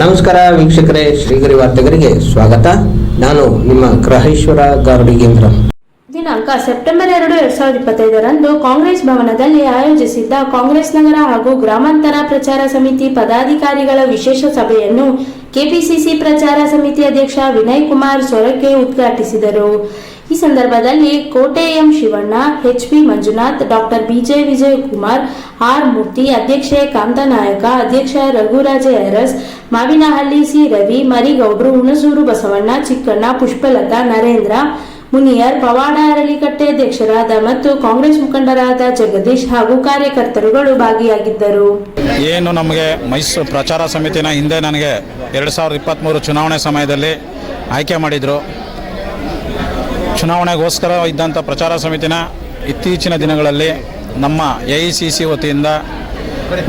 ನಮಸ್ಕಾರ ವೀಕ್ಷಕರೇ, ಶ್ರೀಗರಿ ವಾರ್ತೆಗರಿಗೆ ಸ್ವಾಗತ. ನಾನು ನಿಮ್ಮ ಗ್ರಹೇಶ್ವರ ಗಾರುಡಿಗೇಂದ್ರ ದಿನಾಂಕ ಸೆಪ್ಟೆಂಬರ್ ಎರಡು, ಎರಡ್ ಸಾವಿರದ ಇಪ್ಪತ್ತೈದರಂದು ಕಾಂಗ್ರೆಸ್ ಭವನದಲ್ಲಿ ಆಯೋಜಿಸಿದ್ದ ಕಾಂಗ್ರೆಸ್ ನಗರ ಹಾಗೂ ಗ್ರಾಮಾಂತರ ಪ್ರಚಾರ ಸಮಿತಿ ಪದಾಧಿಕಾರಿಗಳ ವಿಶೇಷ ಸಭೆಯನ್ನು ಕೆಪಿಸಿಸಿ ಪ್ರಚಾರ ಸಮಿತಿ ಅಧ್ಯಕ್ಷ ವಿನಯ್ ಕುಮಾರ್ ಸೊರಕೆ ಉದ್ಘಾಟಿಸಿದರು. ಈ ಸಂದರ್ಭದಲ್ಲಿ Kote M Shivanna, H P Manjunath, doctor B J Vijayakumar, R Murthy, ಅಧ್ಯಕ್ಷೆ ಕಾಂತನಾಯಕ, ಅಧ್ಯಕ್ಷ ರಘುರಾಜೆ ಅರಸ್, ಮಾವಿನಹಳ್ಳಿ ಸಿ ರವಿ, ಮರಿಗೌಡ್ರು, ಹುಣಸೂರು ಬಸವಣ್ಣ, ಚಿಕ್ಕಣ್ಣ, ಪುಷ್ಪಲತಾ, ನರೇಂದ್ರ, ಮುನಿಯರ್, ಪವಾಡ ಅರಳಿಕಟ್ಟೆ ಅಧ್ಯಕ್ಷರಾದ ಮತ್ತು ಕಾಂಗ್ರೆಸ್ ಮುಖಂಡರಾದ ಜಗದೀಶ್ ಹಾಗೂ ಕಾರ್ಯಕರ್ತರುಗಳು ಭಾಗಿಯಾಗಿದ್ದರು. ಏನು ನಮಗೆ ಮೈಸೂರು ಪ್ರಚಾರ ಸಮಿತಿನ ಹಿಂದೆ ನನಗೆ ಎರಡು ಸಾವಿರದ ಇಪ್ಪತ್ತ್ಮೂರು ಚುನಾವಣೆ ಸಮಯದಲ್ಲಿ ಆಯ್ಕೆ ಮಾಡಿದರು. ಚುನಾವಣೆಗೋಸ್ಕರ ಇದ್ದಂಥ ಪ್ರಚಾರ ಸಮಿತಿನ ಇತ್ತೀಚಿನ ದಿನಗಳಲ್ಲಿ ನಮ್ಮ ಎ ಐ ಸಿ ಸಿ ವತಿಯಿಂದ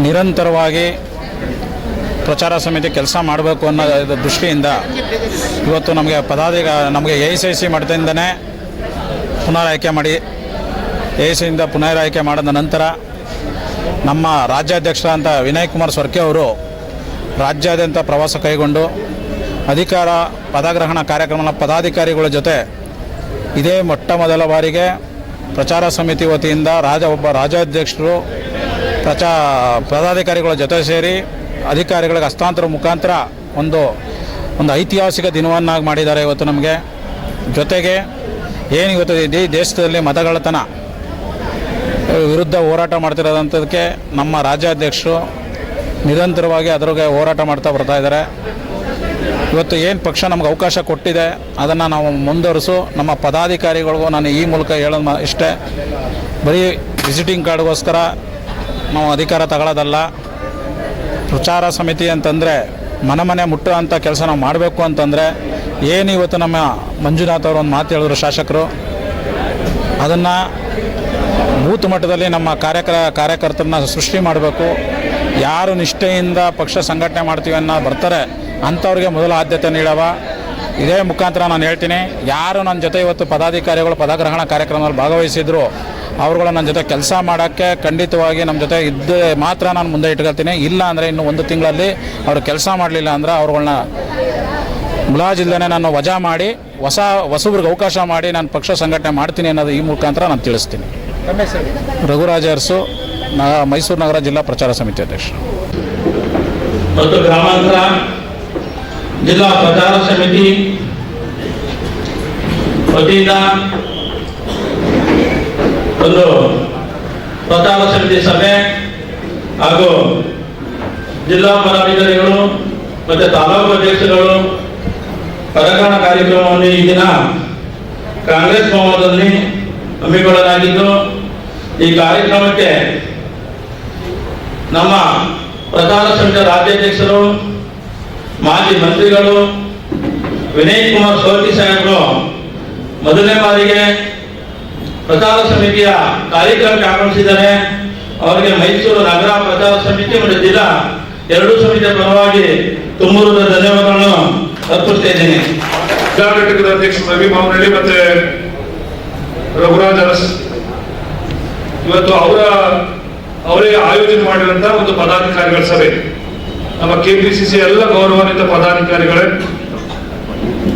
ನಿರಂತರವಾಗಿ ಪ್ರಚಾರ ಸಮಿತಿ ಕೆಲಸ ಮಾಡಬೇಕು ಅನ್ನೋ ದೃಷ್ಟಿಯಿಂದ ಇವತ್ತು ನಮಗೆ ಪದಾಧಿಕ, ನಮಗೆ ಎ ಐ ಸಿ ಸಿ ಮಟ್ಟದಿಂದನೇ ಪುನರ್ ಆಯ್ಕೆ ಮಾಡಿ, ಎ ಐ ಸಿಯಿಂದ ಪುನರ್ ಆಯ್ಕೆ ಮಾಡಿದ ನಂತರ ನಮ್ಮ ರಾಜ್ಯಾಧ್ಯಕ್ಷರಾದಂಥ ವಿನಯ್ ಕುಮಾರ್ ಸೊರ್ಕೆ ಅವರು ರಾಜ್ಯಾದ್ಯಂತ ಪ್ರವಾಸ ಕೈಗೊಂಡು ಅಧಿಕಾರ ಪದಗ್ರಹಣ ಕಾರ್ಯಕ್ರಮದ ಪದಾಧಿಕಾರಿಗಳ ಜೊತೆ ಇದೇ ಮೊಟ್ಟ ಮೊದಲ ಬಾರಿಗೆ ಪ್ರಚಾರ ಸಮಿತಿ ವತಿಯಿಂದ ರಾಜ ಒಬ್ಬ ರಾಜ್ಯಾಧ್ಯಕ್ಷರು ಪ್ರಚಾ ಪದಾಧಿಕಾರಿಗಳ ಜೊತೆ ಸೇರಿ ಅಧಿಕಾರಿಗಳಿಗೆ ಹಸ್ತಾಂತರ ಮುಖಾಂತರ ಒಂದು ಒಂದು ಐತಿಹಾಸಿಕ ದಿನವನ್ನಾಗಿ ಮಾಡಿದ್ದಾರೆ ಇವತ್ತು ನಮಗೆ. ಜೊತೆಗೆ ಏನು ಇವತ್ತು ಇಡೀ ದೇಶದಲ್ಲಿ ಮತಗಳತನ ವಿರುದ್ಧ ಹೋರಾಟ ಮಾಡ್ತಿರೋದಂಥದಕ್ಕೆ ನಮ್ಮ ರಾಜ್ಯಾಧ್ಯಕ್ಷರು ನಿರಂತರವಾಗಿ ಅದ್ರಿಗೆ ಹೋರಾಟ ಮಾಡ್ತಾ ಬರ್ತಾ ಇದ್ದಾರೆ. ಇವತ್ತು ಏನು ಪಕ್ಷ ನಮ್ಗೆ ಅವಕಾಶ ಕೊಟ್ಟಿದೆ, ಅದನ್ನು ನಾವು ಮುಂದುವರಿಸು. ನಮ್ಮ ಪದಾಧಿಕಾರಿಗಳಿಗೂ ನಾನು ಈ ಮೂಲಕ ಹೇಳೋದು ಇಷ್ಟೇ. ಬರೀ ವಿಸಿಟಿಂಗ್ ಕಾರ್ಡ್ಗೋಸ್ಕರ ನಾವು ಅಧಿಕಾರ ತಗೊಳ್ಳೋದಲ್ಲ ಪ್ರಚಾರ ಸಮಿತಿ ಅಂತಂದರೆ ಮನೆ ಮನೆ ಮುಟ್ಟೋ ಅಂಥ ಕೆಲಸ ನಾವು ಮಾಡಬೇಕು ಅಂತಂದರೆ ಏನು ಇವತ್ತು ನಮ್ಮ ಮಂಜುನಾಥ್ ಅವರು ಒಂದು ಮಾತು ಹೇಳಿದ್ರು ಶಾಸಕರು. ಅದನ್ನು ಬೂತ್ ಮಟ್ಟದಲ್ಲಿ ನಮ್ಮ ಕಾರ್ಯಕರ, ಕಾರ್ಯಕರ್ತರನ್ನ ಸೃಷ್ಟಿ ಮಾಡಬೇಕು. ಯಾರು ನಿಷ್ಠೆಯಿಂದ ಪಕ್ಷ ಸಂಘಟನೆ ಮಾಡ್ತೀವಿ ಅನ್ನೋ ಬರ್ತಾರೆ. ಅಂಥವ್ರಿಗೆ ಮೊದಲ ಆದ್ಯತೆ ನೀಡವ. ಇದೇ ಮುಖಾಂತರ ನಾನು ಹೇಳ್ತೀನಿ, ಯಾರು ನನ್ನ ಜೊತೆ ಇವತ್ತು ಪದಾಧಿಕಾರಿಗಳು, ಪದಗ್ರಹಣ ಕಾರ್ಯಕ್ರಮದಲ್ಲಿ ಭಾಗವಹಿಸಿದ್ರು, ಅವರುಗಳು ನನ್ನ ಜೊತೆ ಕೆಲಸ ಮಾಡೋಕ್ಕೆ ಖಂಡಿತವಾಗಿ ನಮ್ಮ ಜೊತೆ ಇದ್ದ ಮಾತ್ರ ನಾನು ಮುಂದೆ ಇಟ್ಕೊಳ್ತೀನಿ. ಇಲ್ಲ ಅಂದರೆ ಇನ್ನು ಒಂದು ತಿಂಗಳಲ್ಲಿ ಅವರು ಕೆಲಸ ಮಾಡಲಿಲ್ಲ ಅಂದರೆ ಅವ್ರುಗಳ್ನ ಮುಲಾಜಿಲ್ಲದೆ ನಾನು ವಜಾ ಮಾಡಿ, ಹೊಸ ಹೊಸಬ್ರಿಗೆ ಅವಕಾಶ ಮಾಡಿ ನಾನು ಪಕ್ಷ ಸಂಘಟನೆ ಮಾಡ್ತೀನಿ ಅನ್ನೋದು ಈ ಮುಖಾಂತರ ನಾನು ತಿಳಿಸ್ತೀನಿ. ರಘುರಾಜ ಅರಸು ಮೈಸೂರು ನಗರ ಜಿಲ್ಲಾ ಪ್ರಚಾರ ಸಮಿತಿ ಅಧ್ಯಕ್ಷ ಮತ್ತು ಗ್ರಾಮಾಂತರ ಜಿಲ್ಲಾ ಪ್ರಚಾರ ಸಮಿತಿ ವತಿಯಿಂದ ಒಂದು ಪ್ರಚಾರ ಸಮಿತಿ ಸಭೆ ಹಾಗೂ ಜಿಲ್ಲಾ ಪದಾಧಿಕಾರಿಗಳು ಮತ್ತು ತಾಲೂಕು ಅಧ್ಯಕ್ಷರುಗಳು ಪದಗ್ರಹಣ ಕಾರ್ಯಕ್ರಮವನ್ನು ಈ ದಿನ ಕಾಂಗ್ರೆಸ್ ಭವನದಲ್ಲಿ ಹಮ್ಮಿಕೊಳ್ಳಲಾಗಿದ್ದು ಈ ಕಾರ್ಯಕ್ರಮಕ್ಕೆ ನಮ್ಮ ಪ್ರಧಾನ ಸಮಿತಿ ರಾಜ್ಯಾಧ್ಯಕ್ಷರು ಮಾಜಿ ಮಂತ್ರಿಗಳು ವಿನಯ್ ಕುಮಾರ್ ಸೋತಿ ಸಾಹೇಬರು ಮೊದಲನೇ ಬಾರಿಗೆ ಪ್ರಚಾರ ಸಮಿತಿಯ ಕಾರ್ಯಕ್ರಮಕ್ಕೆ ಆಗಮಿಸಿದ್ದಾರೆ. ಅವರಿಗೆ ಮೈಸೂರು ನಗರ ಪ್ರಚಾರ ಸಮಿತಿ ಮತ್ತು ಜಿಲ್ಲಾ ಎರಡೂ ಸಮಿತಿಯ ಪರವಾಗಿ ತುಂಬೂರದ ಧನ್ಯವಾದಗಳನ್ನು ಅರ್ಪಿಸ್ತಾ ಕರ್ನಾಟಕದ ಜಿಲ್ಲಾ ಘಟಕದ ಅಧ್ಯಕ್ಷ ರವಿ ಮಾವನಹಳ್ಳಿ ಮತ್ತೆ ರಘುರಾಜ್ ಅರಸ್. ಇವತ್ತು ಅವರ, ಅವರೇ ಆಯೋಜನೆ ಮಾಡಿರುವಂತಹ ಒಂದು ಪದಾಧಿಕಾರಿಗಳ ಸಭೆ. ನಮ್ಮ ಕೆಪಿಸಿಸಿ ಎಲ್ಲ ಗೌರವಾನ್ವಿತ ಪದಾಧಿಕಾರಿಗಳೇ,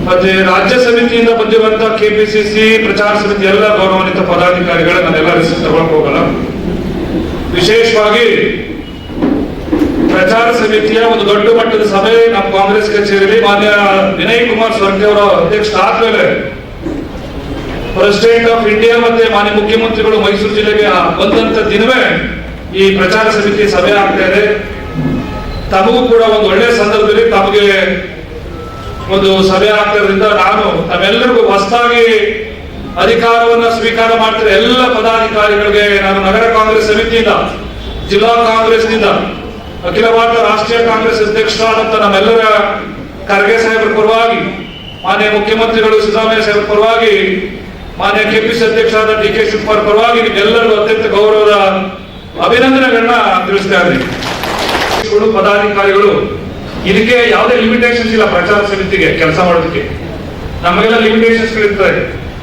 ಮತ್ತೆ ರಾಜ್ಯ ಸಮಿತಿಯಿಂದ ಬಂದಿರುವಂತ ಕೆಪಿಸಿಸಿ ಪ್ರಚಾರ ಸಮಿತಿ ಎಲ್ಲ ಗೌರವಾನ್ವಿತ ಪದಾಧಿಕಾರಿಗಳೇ ನಾನೆಲ್ಲ ಹೆಸರು ತಗೊಳಕ್ ಹೋಗಲ್ಲ. ವಿಶೇಷವಾಗಿ ಪ್ರಚಾರ ಸಮಿತಿಯ ಒಂದು ದೊಡ್ಡ ಮಟ್ಟದ ಸಭೆ ನಮ್ಮ ಕಾಂಗ್ರೆಸ್ ಕಚೇರಿಯಲ್ಲಿ ಮಾನ್ಯ ವಿನಯ್ ಕುಮಾರ್ ಸ್ವರ್ಗಿ ಅವರ ಅಧ್ಯಕ್ಷ ಆದ್ಮೇಲೆ ಪ್ರೆಸಿಡೆಂಟ್ ಆಫ್ ಇಂಡಿಯಾ ಮತ್ತೆ ಮಾನ್ಯ ಮುಖ್ಯಮಂತ್ರಿಗಳು ಮೈಸೂರು ಜಿಲ್ಲೆಗೆ ಬಂದಂತ ದಿನವೇ ಈ ಪ್ರಚಾರ ಸಮಿತಿ ಸಭೆ ಆಗ್ತಾ ಇದೆ. ತಮಗೂ ಕೂಡ ಒಂದು ಒಳ್ಳೆ ಸಂದರ್ಭದಲ್ಲಿ ತಮಗೆ ಒಂದು ಸಭೆ ಆಗ್ತಿರೋದ್ರಿಂದ ನಾನು ತಮ್ಮೆಲ್ಲರಿಗೂ ಹೊಸದಾಗಿ ಅಧಿಕಾರವನ್ನ ಸ್ವೀಕಾರ ಮಾಡ್ತಿರೋ ಎಲ್ಲ ಪದಾಧಿಕಾರಿಗಳಿಗೆ ನಾನು ನಗರ ಕಾಂಗ್ರೆಸ್ ಸಮಿತಿಯಿಂದ, ಜಿಲ್ಲಾ ಕಾಂಗ್ರೆಸ್ನಿಂದ, ಅಖಿಲ ಭಾರತ ರಾಷ್ಟ್ರೀಯ ಕಾಂಗ್ರೆಸ್ ಅಧ್ಯಕ್ಷರಾದಂತ ನಮ್ಮೆಲ್ಲರ ಖರ್ಗೆ ಸಾಹೇಬರ ಪರವಾಗಿ, ಮಾನ್ಯ ಮುಖ್ಯಮಂತ್ರಿಗಳು ಸಿದ್ದರಾಮಯ್ಯ ಸಾಹೇಬರ ಪರವಾಗಿ, ಮಾನ್ಯ ಕೆಪಿಸಿ ಅಧ್ಯಕ್ಷರಾದ ಡಿ ಕೆ ಶಿವಕುಮಾರ್ ಪರವಾಗಿ ನಿಮ್ಗೆಲ್ಲರಿಗೂ ಅತ್ಯಂತ ಗೌರವದ ಅಭಿನಂದನೆಗಳನ್ನ ತಿಳಿಸ್ತಾ ಇದ್ದೀನಿ. ಗಳು, ಪದಾಧಿಕಾರಿಗಳು. ಇದಕ್ಕೆ ಯಾವುದೇ ಲಿಮಿಟೇಷನ್ಸ್ ಇಲ್ಲ ಪ್ರಚಾರ ಸಮಿತಿಗೆ ಕೆಲಸ ಮಾಡೋದಕ್ಕೆ. ನಮಗೆಲ್ಲ ಲಿಮಿಟೇಷನ್ಸ್ ಇರ್ತದೆ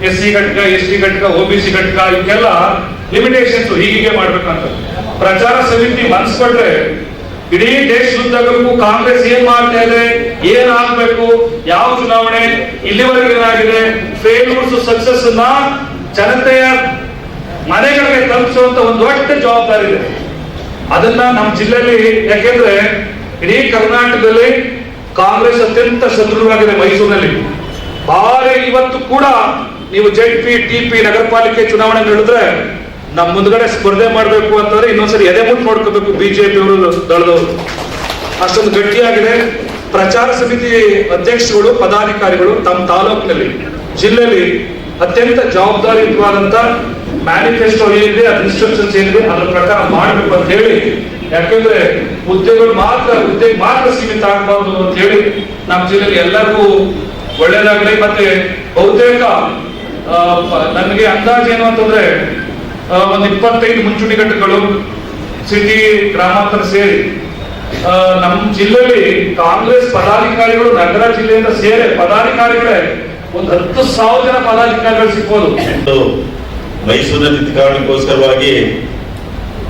ಎಸ್ ಸಿ ಘಟಕ ಎಸ್ ಟಿ ಘಟಕ ಒ ಬಿ ಸಿ ಘಟಕ ಇವಕ್ಕೆಲ್ಲ ಲಿಮಿಟೇಷನ್ಸ್ ಹೀಗೆ ಮಾಡ್ಬೇಕಂತ. ಪ್ರಚಾರ ಸಮಿತಿ ಮನ್ಸ್ಕೊಂಡ್ರೆ ಇಡೀ ದೇಶದುದ್ದಗಲಕ್ಕೂ ಕಾಂಗ್ರೆಸ್ ಏನ್ ಮಾಡ್ತಾ ಇದೆ ಏನ್ ಆಗ್ಬೇಕು ಯಾವ ಚುನಾವಣೆ ಇಲ್ಲಿವರೆಗೆ ಏನಾಗಿದೆ ಫೇಲ್ಯೂರ್ಸ್ ಸಕ್ಸಸ್ನ ಜನತೆಯ ಮನೆಗಳಿಗೆ ತಲುಪಿಸುವಂತ ಒಂದು ದೊಡ್ಡ ಜವಾಬ್ದಾರಿ ಇದೆ. ಅದನ್ನ ನಮ್ಮ ಜಿಲ್ಲೆಯಲ್ಲಿ ಯಾಕೆಂದ್ರೆ ಇಡೀ ಕರ್ನಾಟಕದಲ್ಲಿ ಕಾಂಗ್ರೆಸ್ ಅತ್ಯಂತ ಶತ್ರುವಾಗಿದೆ ಮೈಸೂರಿನಲ್ಲಿ. ಭಾರಿ ಇವತ್ತು ಕೂಡ ನೀವು ಜೆಡ್ ಪಿ, ಟಿ ಪಿ ನಗರ ಪಾಲಿಕೆ ಚುನಾವಣೆ ನಡೆದ್ರೆ ನಮ್ಮ ಮುಂದ್ಗಡೆ ಸ್ಪರ್ಧೆ ಮಾಡಬೇಕು ಅಂತಂದ್ರೆ ಇನ್ನೊಂದ್ಸರಿ ಎದೆ ಮುಟ್ಟು ನೋಡ್ಕೋಬೇಕು ಬಿಜೆಪಿ ಅವರು ದಳದವರು. ಅಷ್ಟೊಂದು ಗಟ್ಟಿಯಾಗಿದೆ. ಪ್ರಚಾರ ಸಮಿತಿ ಅಧ್ಯಕ್ಷರುಗಳು, ಪದಾಧಿಕಾರಿಗಳು ತಮ್ಮ ತಾಲೂಕಿನಲ್ಲಿ, ಜಿಲ್ಲೆಯಲ್ಲಿ ಅತ್ಯಂತ ಜವಾಬ್ದಾರಿಯುತವಾದಂತ ಮ್ಯಾನಿಫೆಸ್ಟೋ ಏನಿದೆ ಅದು ಇನ್ಸ್ಟ್ರಕ್ಷನ್ಸ್ ಏನಿದೆ, ಅದರ ಪ್ರಕಾರ ಮಾಡಬೇಕು ಅಂತ ಹೇಳಿ. ಯಾಕೆಂದ್ರೆ ಹುದ್ದೆಗಳು ಮಾತ್ರ ಹುದ್ದೆಗೆ ಮಾತ್ರ ಸೀಮಿತ ಆಗಬಾರ್ದು ಅಂತ ಹೇಳಿ ನಮ್ಮ ಜಿಲ್ಲೆಯಲ್ಲಿ ಎಲ್ಲರಿಗೂ ಒಳ್ಳೇದಾಗಲಿ ಮತ್ತೆ ಬಹುತೇಕ ನನಗೆ ಅಂದಾಜು ಏನು ಅಂತಂದ್ರೆ ಒಂದು ಇಪ್ಪತ್ತೈದು ಮುಂಚೂಣಿ ಘಟ್ಟಗಳು ಸಿಟಿ ಗ್ರಾಮಾಂತರ ಸೇರಿ ನಮ್ಮ ಜಿಲ್ಲೆಯಲ್ಲಿ ಕಾಂಗ್ರೆಸ್ ಪದಾಧಿಕಾರಿಗಳು ನಗರ ಜಿಲ್ಲೆಯಿಂದ ಸೇರಿ ಪದಾಧಿಕಾರಿಗಳೇ ಒಂದು ಹತ್ತು ಸಾವಿರ ಜನ ಪದಾಧಿಕಾರಿಗಳು ಸಿಗ್ಬೋದು. ಮೈಸೂರಿನಲ್ಲಿ ಕಾರಣಕ್ಕೋಸ್ಕರವಾಗಿ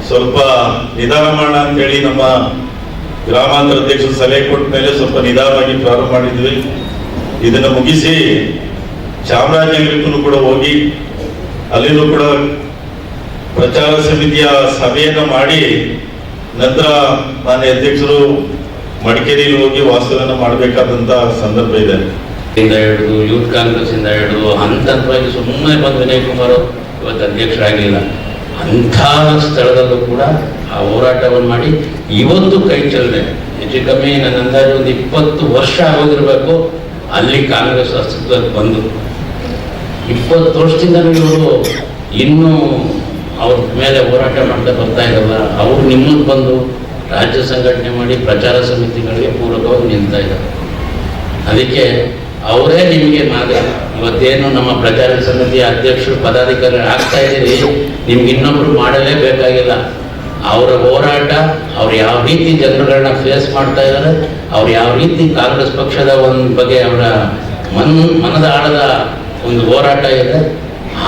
ಸ್ವಲ್ಪ ನಿಧಾನ ಮಾಡೋಣ ಅಂತೇಳಿ ನಮ್ಮ ಗ್ರಾಮಾಂತರ ಅಧ್ಯಕ್ಷರು ಸಲಹೆ ಕೊಟ್ಟ ಮೇಲೆ ಸ್ವಲ್ಪ ನಿಧಾನವಾಗಿ ಪ್ರಾರಂಭ ಮಾಡಿದ್ವಿ. ಇದನ್ನು ಮುಗಿಸಿ ಚಾಮರಾಜನಗರಕ್ಕೂ ಕೂಡ ಹೋಗಿ ಅಲ್ಲಿನೂ ಕೂಡ ಪ್ರಚಾರ ಸಮಿತಿಯ ಸಭೆಯನ್ನು ಮಾಡಿ ನಂತರ ಮಾನ್ಯ ಅಧ್ಯಕ್ಷರು ಮಡಿಕೇರಿಯಲ್ಲಿ ಹೋಗಿ ವಾಸ್ತವ್ಯನ ಮಾಡಬೇಕಾದಂತ ಸಂದರ್ಭ ಇದೆ. ಹಿಡಿದು ಯೂತ್ ಕಾಂಗ್ರೆಸ್ ಇಂದ ಹಿಡಿದು ಹಂತ ಸುಮ್ಮನೆ ಬಂದು ವಿನಯ್ ಕುಮಾರ್ ಇವತ್ತು ಅಧ್ಯಕ್ಷರಾಗಲಿಲ್ಲ. ಅಂಥ ಸ್ಥಳದಲ್ಲೂ ಕೂಡ ಆ ಹೋರಾಟವನ್ನು ಮಾಡಿ ಇವತ್ತು ಕೈ ಚೆಲ್ಲದೆ ಹೆಚ್ಚು ಕಮ್ಮಿ ನನ್ನ ಅಂದಾಜು ಒಂದು ಇಪ್ಪತ್ತು ವರ್ಷ ಆಗೋದಿರಬೇಕು. ಅಲ್ಲಿ ಕಾಂಗ್ರೆಸ್ ಅಸ್ತಿತ್ವಕ್ಕೆ ಬಂದು. ಇಪ್ಪತ್ತು ವರ್ಷದಿಂದ ಇವರು ಇನ್ನೂ ಅವ್ರ ಮೇಲೆ ಹೋರಾಟ ಮಾಡ್ತಾ ಬರ್ತಾ ಇರಲ್ಲ ಅವರು ನಿಮ್ಮನ್ನು ಬಂದು ರಾಜ್ಯ ಸಂಘಟನೆ ಮಾಡಿ ಪ್ರಚಾರ ಸಮಿತಿಗಳಿಗೆ ಪೂರಕವಾಗಿ ನಿಲ್ತಾ ಇದ್ದಾರೆ. ಅದಕ್ಕೆ ಅವರೇ ನಿಮಗೆ ಮಾದರಿ ಇವತ್ತೇನು ನಮ್ಮ ಪ್ರಚಾರ ಸಮಿತಿಯ ಅಧ್ಯಕ್ಷರು ಪದಾಧಿಕಾರಿ ಆಗ್ತಾ ಇದ್ದೀರಿ, ನಿಮ್ಗೆ ಇನ್ನೊಬ್ರು ಮಾಡಲೇಬೇಕಾಗಿಲ್ಲ. ಅವರ ಹೋರಾಟ, ಅವ್ರು ಯಾವ ರೀತಿ ಜನರುಗಳನ್ನ ಫೇಸ್ ಮಾಡ್ತಾ ಇದ್ದಾರೆ, ಅವ್ರು ಯಾವ ರೀತಿ ಕಾಂಗ್ರೆಸ್ ಪಕ್ಷದ ಒಂದು ಬಗ್ಗೆ ಅವರ ಮನ್, ಮನದ ಆಳದ ಒಂದು ಹೋರಾಟ ಇದೆ,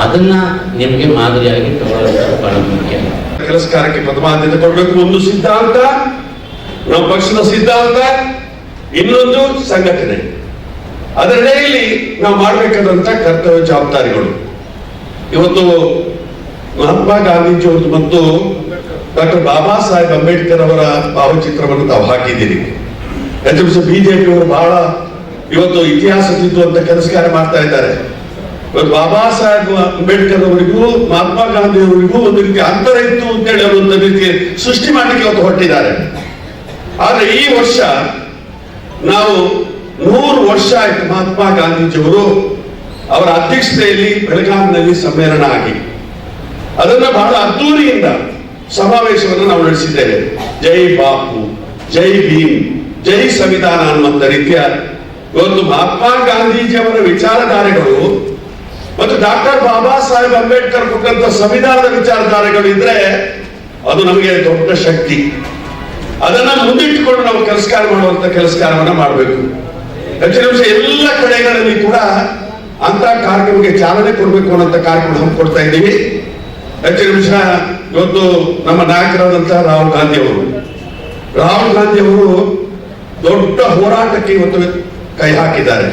ಅದನ್ನ ನಿಮಗೆ ಮಾದರಿಯಾಗಿ ತಗೊಳ್ಳೋದು ಮುಖ್ಯ ಪ್ರಥಮ ಆದ್ಯತೆ ಕೊಡಬೇಕು ಒಂದು ಸಿದ್ಧಾಂತ, ನಮ್ಮ ಪಕ್ಷದ ಸಿದ್ಧಾಂತ, ಇನ್ನೊಂದು ಸಂಘಟನೆ. ಅದರಲ್ಲಿ ನಾವು ಮಾಡಬೇಕಾದಂತ ಕರ್ತವ್ಯ ಜವಾಬ್ದಾರಿಗಳು. ಇವತ್ತು ಮಹಾತ್ಮ ಗಾಂಧೀಜಿಯವರು ಮತ್ತು ಡಾಕ್ಟರ್ ಬಾಬಾ ಸಾಹೇಬ್ ಅಂಬೇಡ್ಕರ್ ಅವರ ಭಾವಚಿತ್ರವನ್ನು ತಾವು ಹಾಕಿದ್ದೀರಿ. ಬಿಜೆಪಿ ಅವರು ಬಹಳ ಇವತ್ತು ಇತಿಹಾಸ ಕೆಲಸ ಕಾರ್ಯ ಮಾಡ್ತಾ ಇದ್ದಾರೆ. ಇವತ್ತು ಬಾಬಾ ಸಾಹೇಬ್ ಅಂಬೇಡ್ಕರ್ ಅವರಿಗೂ, ಮಹಾತ್ಮ ಗಾಂಧಿ ಅವರಿಗೂ ಒಂದು ರೀತಿ ಅಂತರ ಇತ್ತು ಅಂತೇಳಿ ಅವರು ಒಂದು ರೀತಿ ಸೃಷ್ಟಿ ಮಾಡಲಿಕ್ಕೆ ಇವತ್ತು ಹೊರಟಿದ್ದಾರೆ. ಆದ್ರೆ ಈ ವರ್ಷ ನಾವು ನೂರು ವರ್ಷ ಆಯ್ತು ಮಹಾತ್ಮ ಗಾಂಧೀಜಿಯವರು ಅವರ ಅಧ್ಯಕ್ಷತೆಯಲ್ಲಿ ಬೆಳಗಾವಿನಲ್ಲಿ ಸಮ್ಮೇಳನ ಆಗಿ. ಅದನ್ನ ಬಹಳ ಅದ್ದೂರಿಯಿಂದ ಸಮಾವೇಶವನ್ನು ನಾವು ನಡೆಸಿದ್ದೇವೆ. ಜೈ ಬಾಪು, ಜೈ ಭೀಮ್, ಜೈ ಸಂವಿಧಾನ ಅನ್ನುವಂಥ ರೀತಿಯ ಇವತ್ತು ಮಹಾತ್ಮ ಗಾಂಧೀಜಿಯವರ ವಿಚಾರಧಾರೆಗಳು ಮತ್ತು ಡಾಕ್ಟರ್ ಬಾಬಾ ಸಾಹೇಬ್ ಅಂಬೇಡ್ಕರ್ ಕೊಟ್ಟಂತ ಸಂವಿಧಾನದ ವಿಚಾರಧಾರೆಗಳು ಇದ್ರೆ ಅದು ನಮಗೆ ದೊಡ್ಡ ಶಕ್ತಿ. ಅದನ್ನ ಮುಂದಿಟ್ಟುಕೊಂಡು ನಾವು ಕೆಲಸ ಮಾಡುವಂತ ಕೆಲಸ ಮಾಡಬೇಕು. ಅಂಶ ಎಲ್ಲ ಕಡೆಗಳಲ್ಲಿ ಕೂಡ ಅಂತ ಕಾರ್ಯಕ್ರಮಕ್ಕೆ ಚಾಲನೆ ಕೊಡಬೇಕು ಅನ್ನೋಂಥ ಕಾರ್ಯಕ್ರಮ ಹಮ್ಮಿಕೊಡ್ತಾ ಇದ್ದೀವಿ. ದಕ್ಷಿಣಾಂಶ ಇವತ್ತು ನಮ್ಮ ನಾಯಕರಾದಂತಹ ರಾಹುಲ್ ಗಾಂಧಿ ಅವರು. ರಾಹುಲ್ ಗಾಂಧಿ ಅವರು ದೊಡ್ಡ ಹೋರಾಟಕ್ಕೆ ಇವತ್ತು ಕೈ ಹಾಕಿದ್ದಾರೆ.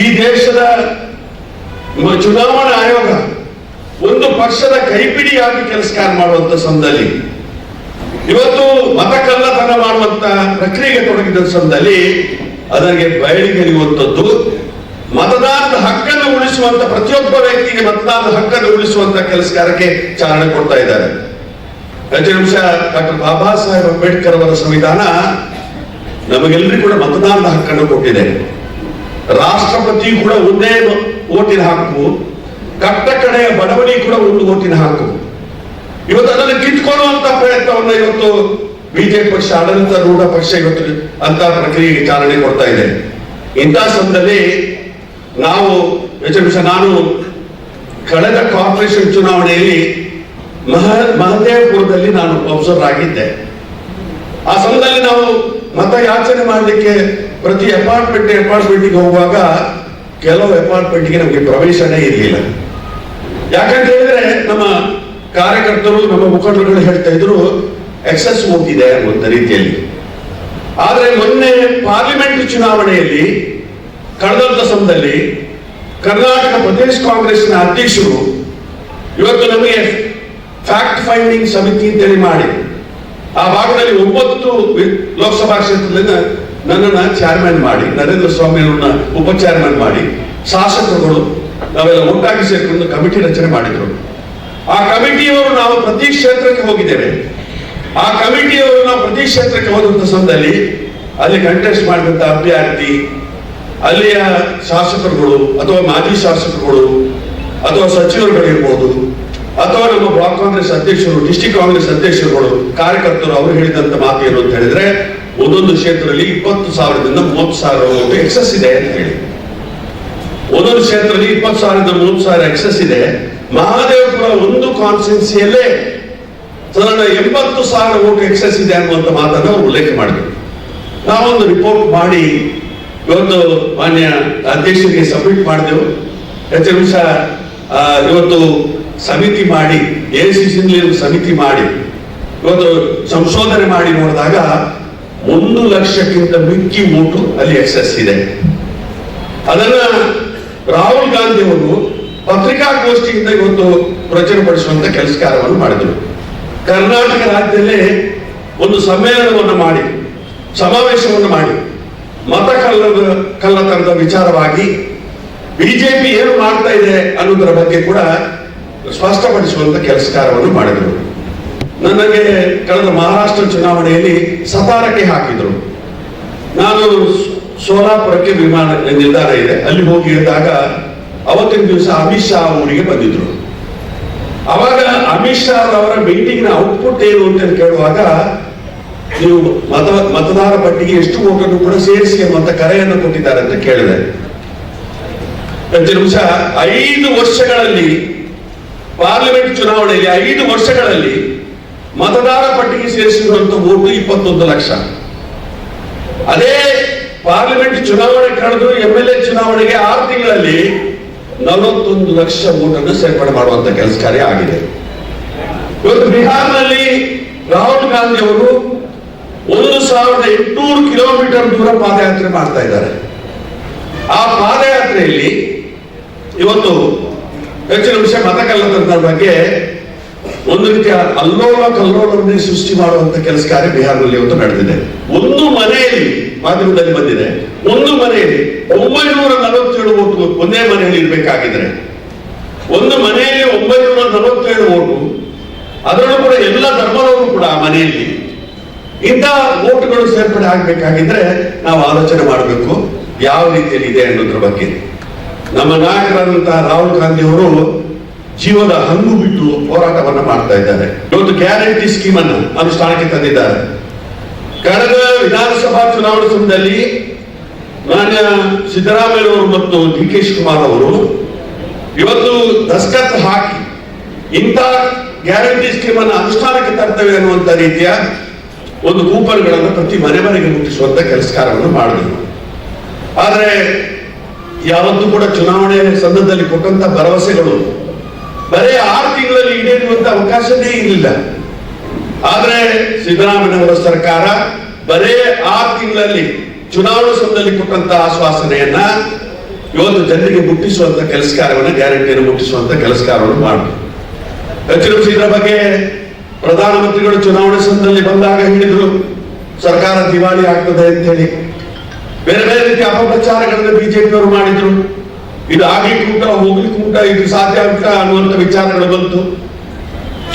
ಈ ದೇಶದ ಚುನಾವಣಾ ಆಯೋಗ ಒಂದು ಪಕ್ಷದ ಕೈಪಿಡಿಯಾಗಿ ಕೆಲಸ ಮಾಡುವಂತ ಸಂದಲ್ಲಿ ಇವತ್ತು ಮತ ಕಳ್ಳತನ ಮಾಡುವಂತ ಪ್ರಕ್ರಿಯೆಗೆ ತೊಡಗಿದ ಸಮಯದಲ್ಲಿ ಅದರಿಗೆ ಬಯಲಿಗೆರಿಯುವಂಥದ್ದು ಮತದಾನದ ಹಕ್ಕನ್ನು ಉಳಿಸುವಂತ ಪ್ರತಿಯೊಬ್ಬ ವ್ಯಕ್ತಿಗೆ ಮತದಾನದ ಹಕ್ಕನ್ನು ಉಳಿಸುವಂತ ಕೆಲಸಗಾರಕ್ಕೆ ಚಾಲನೆ ಕೊಡ್ತಾ ಇದ್ದಾರೆ. ಹೆಚ್ಚಿನ ನಿಮಿಷ ಡಾಕ್ಟರ್ ಬಾಬಾ ಸಾಹೇಬ್ ಅಂಬೇಡ್ಕರ್ ಅವರ ಸಂವಿಧಾನ ನಮಗೆಲ್ಲರಿಗೂ ಕೂಡ ಮತದಾನದ ಹಕ್ಕನ್ನು ಕೊಟ್ಟಿದೆ. ರಾಷ್ಟ್ರಪತಿ ಕೂಡ ಒಂದೇ ಓಟಿನ ಹಕ್ಕು, ಕಟ್ಟ ಕಡೆಯ ಬಡವಣಿ ಕೂಡ ಒಂದು ಓಟಿನ ಹಕ್ಕು. ಇವತ್ತು ಅದನ್ನು ಕಿತ್ಕೊಳ್ಳುವಂತ ಪ್ರಯತ್ನವನ್ನು ಇವತ್ತು ಬಿಜೆಪಿ ಪಕ್ಷ ಆಡಳಿತ ರೂಢ ಪಕ್ಷ ಇವತ್ತು ಅಂತ ಪ್ರಕ್ರಿಯೆಗೆ ಚಾಲನೆ ಕೊಡ್ತಾ ಇದೆ. ಇಂಥ ಸಂದರ್ಭದಲ್ಲಿ ನಾವು, ಹೆಚ್ಚಿನ ನಾನು, ಕಳೆದ ಕಾರ್ಪೊರೇಷನ್ ಚುನಾವಣೆಯಲ್ಲಿ ಮಹ, ಮಹದೇವಪುರದಲ್ಲಿ ನಾನು ಅಬ್ಸರ್ವ್ ಆಗಿದ್ದೆ. ಆ ಸಮಯದಲ್ಲಿ ನಾವು ಮತ ಯಾಚನೆ ಮಾಡಲಿಕ್ಕೆ ಪ್ರತಿ ಅಪಾರ್ಟ್ಮೆಂಟ್ ಅಪಾರ್ಟ್ಮೆಂಟ್ಗೆ ಹೋಗುವಾಗ ಕೆಲವು ಅಪಾರ್ಟ್ಮೆಂಟ್ಗೆ ನಮಗೆ ಪ್ರವೇಶನೇ ಇರಲಿಲ್ಲ. ಯಾಕಂತ ಹೇಳಿದ್ರೆ ನಮ್ಮ ಕಾರ್ಯಕರ್ತರು, ನಮ್ಮ ಮುಖಂಡರುಗಳು ಹೇಳ್ತಾ ಇದ್ರು ಎಕ್ಸಸ್ ಹೋಗಿದೆ ಒಂದು ರೀತಿಯಲ್ಲಿ. ಆದರೆ ಮೊನ್ನೆ ಪಾರ್ಲಿಮೆಂಟ್ ಚುನಾವಣೆಯಲ್ಲಿ ಕಳೆದಂತ ಸಮಯದಲ್ಲಿ ಕರ್ನಾಟಕ ಪ್ರದೇಶ ಕಾಂಗ್ರೆಸ್ನ ಅಧ್ಯಕ್ಷರು ಇವತ್ತು ನಮಗೆ ಫ್ಯಾಕ್ಟ್ ಫೈಂಡಿಂಗ್ ಸಮಿತಿ ಅಂತೇಳಿ ಮಾಡಿ ಆ ಭಾಗದಲ್ಲಿ ಒಂಬತ್ತು ಲೋಕಸಭಾ ಕ್ಷೇತ್ರದಿಂದ ನನ್ನನ್ನ ಚೇರ್ಮನ್ ಮಾಡಿ, ನರೇಂದ್ರ ಸ್ವಾಮಿ ಅವ್ರನ್ನ ಉಪ ಚೇರ್ಮನ್ ಮಾಡಿ, ಶಾಸಕರುಗಳು ನಾವೆಲ್ಲ ಒಟ್ಟಾಗಿ ಸೇರಿಕೊಂಡು ಕಮಿಟಿ ರಚನೆ ಮಾಡಿದ್ರು. ಆ ಕಮಿಟಿಯವರು ನಾವು ಪ್ರತಿ ಕ್ಷೇತ್ರಕ್ಕೆ ಹೋಗಿದ್ದೇವೆ. ಆ ಕಮಿಟಿಯವರು ನಾವು ಪ್ರತಿ ಕ್ಷೇತ್ರಕ್ಕೆ ಹೋದಂತ ಸಂದಲ್ಲಿ ಅಲ್ಲಿ ಕಂಟೆಸ್ಟ್ ಮಾಡಿದಂತ ಅಭ್ಯರ್ಥಿ, ಅಲ್ಲಿಯ ಶಾಸಕರುಗಳು ಅಥವಾ ಮಾಜಿ ಶಾಸಕರುಗಳು ಅಥವಾ ಸಚಿವರುಗಳಿರ್ಬೋದು ಅಥವಾ ನಮ್ಮ ಬ್ಲಾಕ್ ಕಾಂಗ್ರೆಸ್ ಅಧ್ಯಕ್ಷರು, ಡಿಸ್ಟಿಕ್ ಕಾಂಗ್ರೆಸ್ ಅಧ್ಯಕ್ಷರುಗಳು, ಕಾರ್ಯಕರ್ತರು ಅವರು ಹೇಳಿದಂತ ಮಾತು ಏನು ಅಂತ ಹೇಳಿದ್ರೆ ಒಂದೊಂದು ಕ್ಷೇತ್ರದಲ್ಲಿ ಇಪ್ಪತ್ತು ಸಾವಿರದಿಂದ ಮೂವತ್ತು ಸಾವಿರ ಎಕ್ಸಸ್ ಇದೆ ಅಂತ ಹೇಳಿ. ಒಂದೊಂದು ಕ್ಷೇತ್ರದಲ್ಲಿ ಇಪ್ಪತ್ತು ಸಾವಿರದಿಂದ ಮೂವತ್ತು ಸಾವಿರ ಎಕ್ಸಸ್ ಇದೆ. ಮಹಾದೇವಪುರ ಒಂದು ಕಾನ್ಸ್ಟಿಟ್ಯೂನ್ಸಿಯಲ್ಲೇ ಸಾಧಾರಣ ಎಂಬತ್ತು ಸಾವಿರ ಓಟ್ ಎಕ್ಸಸ್ ಇದೆ ಅನ್ನುವಂಥ ಮಾತನ್ನು ಅವರು ಉಲ್ಲೇಖ ಮಾಡಿದ್ರು. ನಾವೊಂದು ರಿಪೋರ್ಟ್ ಮಾಡಿ ಇವತ್ತು ಮಾನ್ಯ ಅಧ್ಯಕ್ಷರಿಗೆ ಸಬ್ಮಿಟ್ ಮಾಡಿದೆವು. ಹೆಚ್ಚು ನಿಮಿಷ ಇವತ್ತು ಸಮಿತಿ ಮಾಡಿ, ಎ ಸಿ ಸಮಿತಿ ಮಾಡಿ, ಇವತ್ತು ಸಂಶೋಧನೆ ಮಾಡಿ ನೋಡಿದಾಗ ಒಂದು ಲಕ್ಷಕ್ಕಿಂತ ಮಿಕ್ಕಿ ಓಟು ಅಲ್ಲಿ ಎಕ್ಸಸ್ ಇದೆ. ಅದನ್ನ ರಾಹುಲ್ ಗಾಂಧಿ ಅವರು ಪತ್ರಿಕಾಗೋಷ್ಠಿಯಿಂದ ಇವತ್ತು ಪ್ರಚುರಪಡಿಸುವಂತ ಕೆಲಸ ಕಾರ್ಯವನ್ನು ಮಾಡಿದರು. ಕರ್ನಾಟಕ ರಾಜ್ಯದಲ್ಲಿ ಒಂದು ಸಮ್ಮೇಳನವನ್ನು ಮಾಡಿ, ಸಮಾವೇಶವನ್ನು ಮಾಡಿ, ಮತ ಕಲ್ಲದ ಕಲ್ಲತನದ ವಿಚಾರವಾಗಿ ಬಿಜೆಪಿ ಏನು ಮಾಡ್ತಾ ಇದೆ ಅನ್ನೋದರ ಬಗ್ಗೆ ಕೂಡ ಸ್ಪಷ್ಟಪಡಿಸುವಂತ ಕೆಲಸ ಕಾರ್ಯವನ್ನು ಮಾಡಿದರು. ನನಗೆ ಕಳೆದ ಮಹಾರಾಷ್ಟ್ರ ಚುನಾವಣೆಯಲ್ಲಿ ಸತಾರಕ್ಕೆ ಹಾಕಿದರು. ನಾನು ಸೋಲಾಪುರಕ್ಕೆ ವಿಮಾನ ನಿಲ್ದಾಣ ಇದೆ. ಅಲ್ಲಿ ಹೋಗಿ ಇದ್ದಾಗ ಅವತ್ತಿನ ದಿವಸ ಅಮಿತ್ ಶಾ ಊರಿಗೆ ಬಂದಿದ್ರು. ಅವಾಗ ಅಮಿತ್ ಶಾ ಅವರ ಮೀಟಿಂಗ್ನ ಔಟ್ಪುಟ್ ಏನು ಅಂತ ಕೇಳುವಾಗ, ನೀವು ಮತ, ಮತದಾರ ಪಟ್ಟಿಗೆ ಎಷ್ಟು ಓಟನ್ನು ಕೂಡ ಸೇರಿಸಿ ಅನ್ನುವಂತ ಕರೆಯನ್ನು ಕೊಟ್ಟಿದ್ದಾರೆ ಅಂತ ಕೇಳಿದೆ. ಪ್ರತಿ ನಿಮಿಷ, ಐದು ವರ್ಷಗಳಲ್ಲಿ ಪಾರ್ಲಿಮೆಂಟ್ ಚುನಾವಣೆಯಲ್ಲಿ ಐದು ವರ್ಷಗಳಲ್ಲಿ ಮತದಾರ ಪಟ್ಟಿಗೆ ಸೇರಿಸಿರುವಂತ ಓಟು ಇಪ್ಪತ್ತೊಂದು ಲಕ್ಷ. ಅದೇ ಪಾರ್ಲಿಮೆಂಟ್ ಚುನಾವಣೆ ಕಳೆದು ಎಂ ಎಲ್ ಎ ಚುನಾವಣೆಗೆ ಆರು ತಿಂಗಳಲ್ಲಿ ನಲವತ್ತೊಂದು ಲಕ್ಷ ಓಟನ್ನು ಸೇರ್ಪಡೆ ಮಾಡುವಂತ ಕೆಲಸ ಕಾರ್ಯ ಆಗಿದೆ. ಇವತ್ತು ಬಿಹಾರ್ನಲ್ಲಿ ರಾಹುಲ್ ಗಾಂಧಿ ಅವರು ಒಂದು ಸಾವಿರದ ಎಂಟುನೂರು ಕಿಲೋಮೀಟರ್ ದೂರ ಪಾದಯಾತ್ರೆ ಮಾಡ್ತಾ ಇದ್ದಾರೆ. ಆ ಪಾದಯಾತ್ರೆಯಲ್ಲಿ ಇವತ್ತು ಹೆಚ್ಚಿನ ವಿಷಯ ಮತಕಲ್ಲತನದ ಬಗ್ಗೆ ಒಂದು ರೀತಿಯ ಅಲ್ಲೋಲ ಕಲ್ಲೋಲವನ್ನೇ ಸೃಷ್ಟಿ ಮಾಡುವಂತ ಕೆಲಸ ಕಾರ್ಯ ಬಿಹಾರದಲ್ಲಿ ಇವತ್ತು ನಡೆದಿದೆ. ಒಂದು ಮನೆಯಲ್ಲಿ ಮಾಧ್ಯಮದಲ್ಲಿ ಬಂದಿದೆ. ಒಂದು ಮನೆಯಲ್ಲಿ ಒಂಬೈನೂರ ನಲವತ್ತೇಳು ಓಟು ಒಂದೇ ಮನೆಯಲ್ಲಿ ಇರಬೇಕಾಗಿದ್ರೆ, ಒಂದು ಮನೆಯಲ್ಲಿ ಒಂಬೈನೂರ ನಲವತ್ತೇಳು ಓಟು, ಅದರಲ್ಲೂ ಕೂಡ ಎಲ್ಲ ಧರ್ಮದವರು ಕೂಡ ಆ ಮನೆಯಲ್ಲಿ ಇಂಥ ಓಟುಗಳು ಸೇರ್ಪಡೆ ಆಗಬೇಕಾಗಿದ್ರೆ ನಾವು ಆಲೋಚನೆ ಮಾಡಬೇಕು, ಯಾವ ರೀತಿಯಲ್ಲಿ ಇದೆ ಅನ್ನೋದ್ರ ಬಗ್ಗೆ. ನಮ್ಮ ನಾಯಕರಾದಂತಹ ರಾಹುಲ್ ಗಾಂಧಿ ಅವರು ಜೀವದ ಹಂಗು ಬಿಟ್ಟು ಹೋರಾಟವನ್ನು ಮಾಡ್ತಾ ಇದ್ದಾರೆ. ಇವತ್ತು ಗ್ಯಾರಂಟಿ ಸ್ಕೀಮ್ ಅನ್ನು ಅನುಷ್ಠಾನಕ್ಕೆ ತಂದಿದ್ದಾರೆ. ಕಳೆದ ವಿಧಾನಸಭಾ ಚುನಾವಣಾ ಸಮಯದಲ್ಲಿ ಮಾನ್ಯ ಸಿದ್ದರಾಮಯ್ಯ ಅವರು ಮತ್ತು ಡಿ ಕೆ ಶಿವಕುಮಾರ್ ಅವರು ಇವತ್ತು ದಸ್ಕತ್ ಹಾಕಿ ಇಂಥ ಗ್ಯಾರಂಟಿ ಸ್ಕೀಮ್ ಅನ್ನು ಅನುಷ್ಠಾನಕ್ಕೆ ತರ್ತೇವೆ ಅನ್ನುವಂತ ರೀತಿಯ ಒಂದು ಕೂಪನ್ಗಳನ್ನು ಪ್ರತಿ ಮನೆ ಮನೆಗೆ ಮುಟ್ಟಿಸುವಂತ ಕೆಲಸ ಕಾರ್ಯವನ್ನು ಮಾಡಿದ್ರು. ಆದರೆ ಯಾವತ್ತೂ ಕೂಡ ಚುನಾವಣೆ ಸಂದರ್ಭದಲ್ಲಿ ಕೊಟ್ಟಂತ ಭರವಸೆಗಳು ಬರೀ ಆರು ತಿಂಗಳಲ್ಲಿ ಈಡೇರುವಂತ ಅವಕಾಶವೇ ಇರಲಿಲ್ಲ. ಆದ್ರೆ ಸಿದ್ದರಾಮಯ್ಯವರ ಸರ್ಕಾರ ಬರೇ ಆ ತಿಂಗಳಲ್ಲಿ ಚುನಾವಣಾ ಸಮಯದಲ್ಲಿ ಕೊಟ್ಟಂತ ಆಶ್ವಾಸನೆಯನ್ನ ಇವತ್ತು ಜನರಿಗೆ ಮುಟ್ಟಿಸುವಂತ ಕೆಲಸ ಕಾರ್ಯವನ್ನು ಗ್ಯಾರಂಟಿಯನ್ನು ಮುಟ್ಟಿಸುವಂತ ಕೆಲಸ ಕಾರ್ಯವನ್ನು ಮಾಡಿದ್ರು ಹೆಚ್ಚಿನ ಇದರ ಬಗ್ಗೆ ಪ್ರಧಾನಮಂತ್ರಿಗಳು ಚುನಾವಣೆ ಸಮಯದಲ್ಲಿ ಬಂದಾಗ ಹೇಳಿದ್ರು, ಸರ್ಕಾರ ದಿವಾಳಿ ಆಗ್ತದೆ ಅಂತ ಹೇಳಿ. ಬೇರೆ ಬೇರೆ ರೀತಿಯ ಅಪಪ್ರಚಾರಗಳನ್ನು ಬಿಜೆಪಿಯವರು ಮಾಡಿದ್ರು. ಇದು ಆಗ್ಲಿಕ್ಕೆ ಉಂಟ ಹೋಗ್ಲಿಕ್ಕೆ ಉಂಟ ಇದು ಸಾಧ್ಯ ಉಂಟ ಅನ್ನುವಂಥ ವಿಚಾರಗಳು ಬಂತು.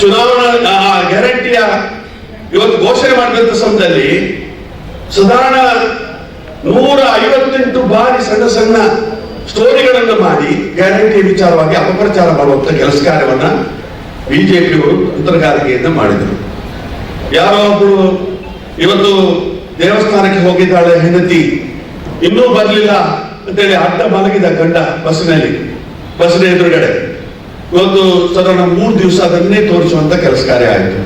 ಚುನಾವಣಾ ಗ್ಯಾರಂಟಿಯ ಇವತ್ತು ಘೋಷಣೆ ಮಾಡಿದಂತ ಸಮಯದಲ್ಲಿ ಸಾಧಾರಣ ನೂರ ಐವತ್ತೆಂಟು ಬಾರಿ ಸಣ್ಣ ಸಣ್ಣ ಸ್ಟೋರಿಗಳನ್ನು ಮಾಡಿ ಗ್ಯಾರಂಟಿ ವಿಚಾರವಾಗಿ ಅಪಪ್ರಚಾರ ಮಾಡುವಂತ ಕೆಲಸ ಕಾರ್ಯವನ್ನ ಬಿಜೆಪಿಯವರು ಅಂತರ್ಗಾರಿಕೆಯಿಂದ ಮಾಡಿದರು. ಯಾರೋ ಒಬ್ಬರು ಇವತ್ತು ದೇವಸ್ಥಾನಕ್ಕೆ ಹೋಗಿದ್ದಾಳೆ ಹೆಂಡತಿ, ಇನ್ನೂ ಬರಲಿಲ್ಲ ಅಂತೇಳಿ ಅಡ್ಡ ಮಲಗಿದ ಗಂಡ ಬಸ್ಸಿನಲ್ಲಿ, ಬಸ್ಸಿನ ಎದುರುಗಡೆ. ಇವತ್ತು ಸಾಧಾರಣ ಮೂರು ದಿವಸ ಅದನ್ನೇ ತೋರಿಸುವಂತ ಕೆಲಸ ಕಾರ್ಯ ಆಯಿತು.